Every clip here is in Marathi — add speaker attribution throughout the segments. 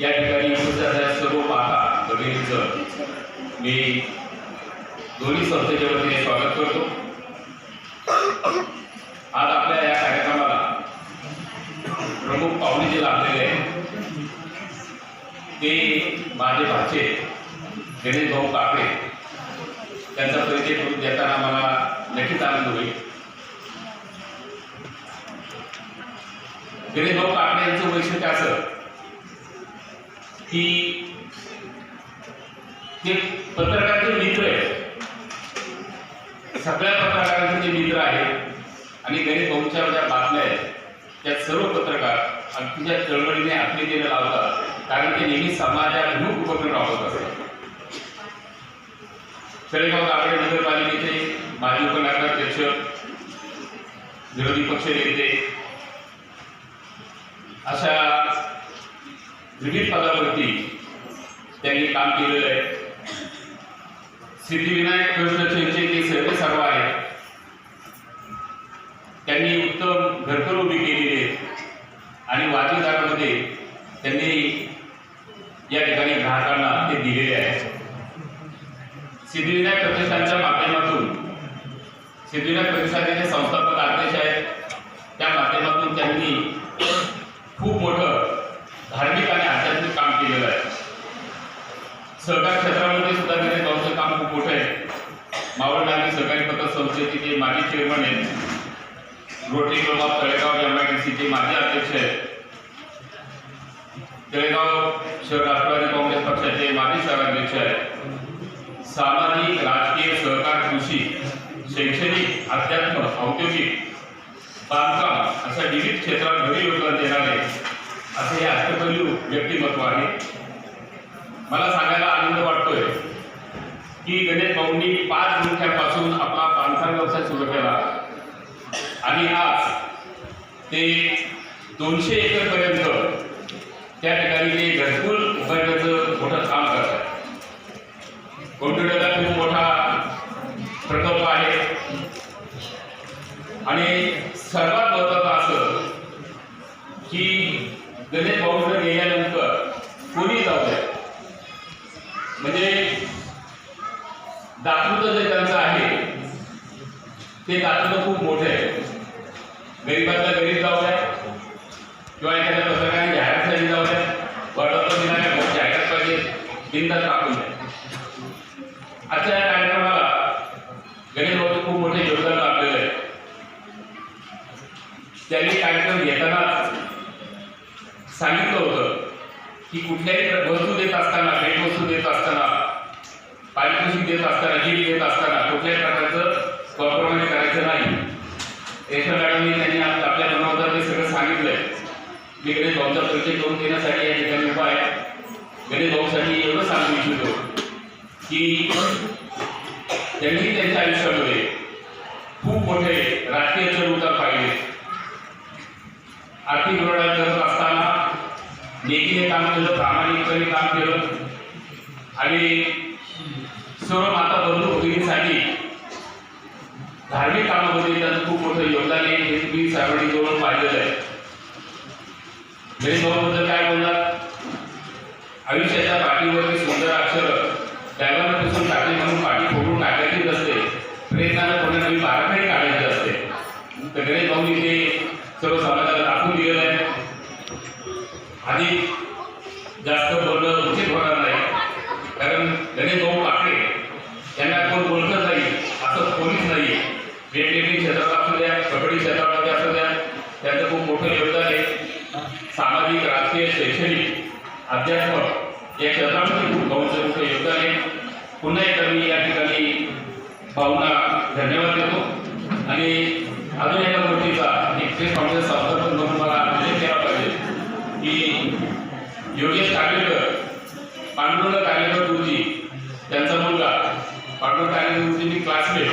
Speaker 1: या ठिकाणी उपस्थित सर्व माता भगिनींचं मी दोन्ही संस्थेच्या वतीने स्वागत करतो. आज आपल्या या कार्यक्रमाला प्रमुख पाहुणे जे लाभलेले आहेत. ते माझे भाचे गणेश भाऊ काकडे. त्यांचा परिचय करून देताना मला नक्कीच आनंद होईल. गणेश भाऊ काकडे यांचं वैशिष्ट्य असं की ते पत्रकारांचे मित्र आहेत सगळ्या पत्रकारांचे जे मित्र आहेत आणि गणित भाऊच्या ज्या बातम्या आहेत त्या सर्व पत्रकार अतिशय चळवळीने आत्मीयतेने लावतात कारण ते नेहमी समाजाभिमुख उपक्रम राबवत असतात. तळेगाव काकडे नगरपालिकेचे माजी उपनगराध्यक्ष विरोधी पक्ष नेते अशा विविध पदावरती त्यांनी काम केलेलं आहे. सिद्धिविनायक ट्रस्टचे ते सर्व सर्व आहेत त्यांनी उत्तम घरकर उभी केलेली आहे. आणि वाचीदारामध्ये त्यांनी या ठिकाणी ग्राहकांना ते दिलेले आहे. सिद्धिविनायक प्रतिष्ठानच्या माध्यमातून सिद्धिविनायक प्रतिष्ठानाचे संस्थापक अध्यक्ष आहेत त्या माध्यमातून त्यांनी खूप मोठं धार्मिक आणि आध्यात्मिक काम केलेलं आहे. सहकार क्षेत्रामध्ये सुद्धा गणेश भाऊचं काम खूप मोठं आहे. मावळ नागरी सहकारी पत्र संस्थेचे ते माजी चेअरमन आहेत रोटरी क्लब ऑफ तळेगाव एमआयडीसीचे माजी अध्यक्ष आहेत तळेगाव शहर राष्ट्रवादी काँग्रेस पक्षाचे माजी शहराध्यक्ष आहेत सामाजिक राजकीय सहकार कृषी शैक्षणिक अध्यात्म औद्योगिक बांधकाम अशा विविध क्षेत्रात घरी योगदान देणारे असे हे अष्टपैलू व्यक्तिमत्व आहे. मला सांगायला आनंद वाटतोय की गणेश भाऊंनी पाच मुख्यापासून आपला पानसार व्यवसाय सुरू केला. आणि आज ते दोनशे एकर पर्यंत त्या ठिकाणी ते घरकुल उभारण्याचं मोठं काम करतात कोंडुड्याला खूप मोठा प्रकल्प आहे. आणि सर्वात महत्वाचं असं की गणेश भाऊकडे गेल्यानंतर कोणी जाऊ द्या म्हणजे दातृत्व जे त्यांचं आहे ते दातृत्व खूप मोठे आहे. गरीबातला गरीब जाऊ द्या किंवा एखाद्या पत्रकाराने जाहिरातसाठी जाऊ द्या. वडोदरा दिनाने जाहिरात पाहिजे बिंदात टाकून द्या. आजच्या या कार्यक्रमाला गणेश भाऊचं खूप मोठे योगदान लाभलेलं आहे. त्यांनी कार्यक्रम घेताना सांगितलं होतं की कुठल्याही वस्तू देत असताना भेटवस्तू देत असताना पारितोषिक देत असताना गिफ्ट देत असताना कुठल्याही प्रकारचं कॉम्प्रोमाइज करायचं नाही. रेशन मॅडमनी त्यांनी आपल्या मनोदर ते सगळं सांगितलंय. मी गणेश भाऊचा परिचय करून देण्यासाठी या ठिकाणी उभा आहे. गणेश भाऊसाठी एवढं सांगू इच्छितो की त्यांनी त्यांच्या आयुष्यामध्ये खूप मोठे राजकीय चढ उतार पाहिले. आर्थिक धोरणात करत असताना नेकीने काम केलं प्रामाणिकपणे काम केलं. आणि सर्व माता बंधू भगिनीसाठी धार्मिक कामामध्ये त्यांचं खूप मोठं योगदान आहे. हे तुम्ही सार्वजनिक जवळ पाहिलेलं आहे. भाऊबद्दल काय बोलणार? आयुष्याच्या पाठीवरती सुंदर अक्षर ड्रायव्हरपासून बोलणं उचित होणार नाही कारण गणेश भाऊ काकडे यांना कोण बोलत नाही असं कोणीच नाही. वेगवेगळी क्षेत्रात असू द्या कबड्डी क्षेत्रामध्ये असू द्या त्यांचं खूप मोठं योगदान आहे. सामाजिक राजकीय शैक्षणिक अध्यात्म या क्षेत्रामध्ये खूप भाऊचं मोठं योगदान आहे. पुन्हा एकदा मी या ठिकाणी भाऊंना धन्यवाद देतो. आणि अजून एका गोष्टीचा एक प्रेस कॉन्फरन्स संदर्भ म्हणून मला उल्लेख केला पाहिजे की योगेश ठाकरे पांडुरंग कालेकर गुरुजी त्यांचा मुलगा. पांडुरंग कालेकर गुरुजींनी क्लासमेट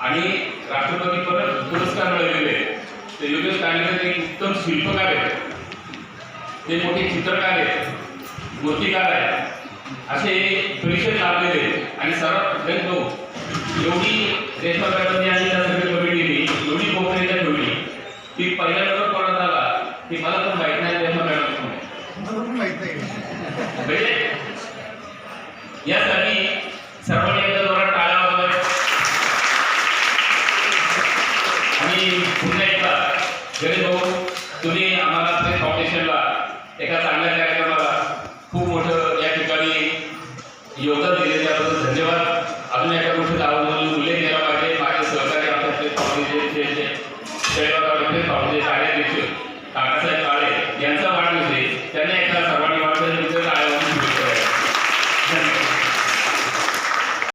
Speaker 1: आणि राष्ट्रपती परत पुरस्कार मिळवलेले. ते योगेश कालेकर एक उत्तम शिल्पकार आहेत. ते मोठे चित्रकार आहेत. मूर्तिकार आहेत. असे परिषद लाभलेले आणि सर्वात गणित एवढी रेशमा मॅडमने आणि त्या सर्वांनी
Speaker 2: एकदा जोरात टाळ्या वाजवत
Speaker 1: आणि पुन्हा एकदा गरीब भाऊ तुम्ही आम्हाला एका चांगल्या कार्यक्रमाला खूप मोठं या ठिकाणी योगदान दिले त्याबद्दल अजून एका गोष्टीत आवाज उल्लेख केला पाहिजे माझे सहकारी आपल्या फाउंडेशनचे शैवाद आपले फाउंडेशन काकासाहेब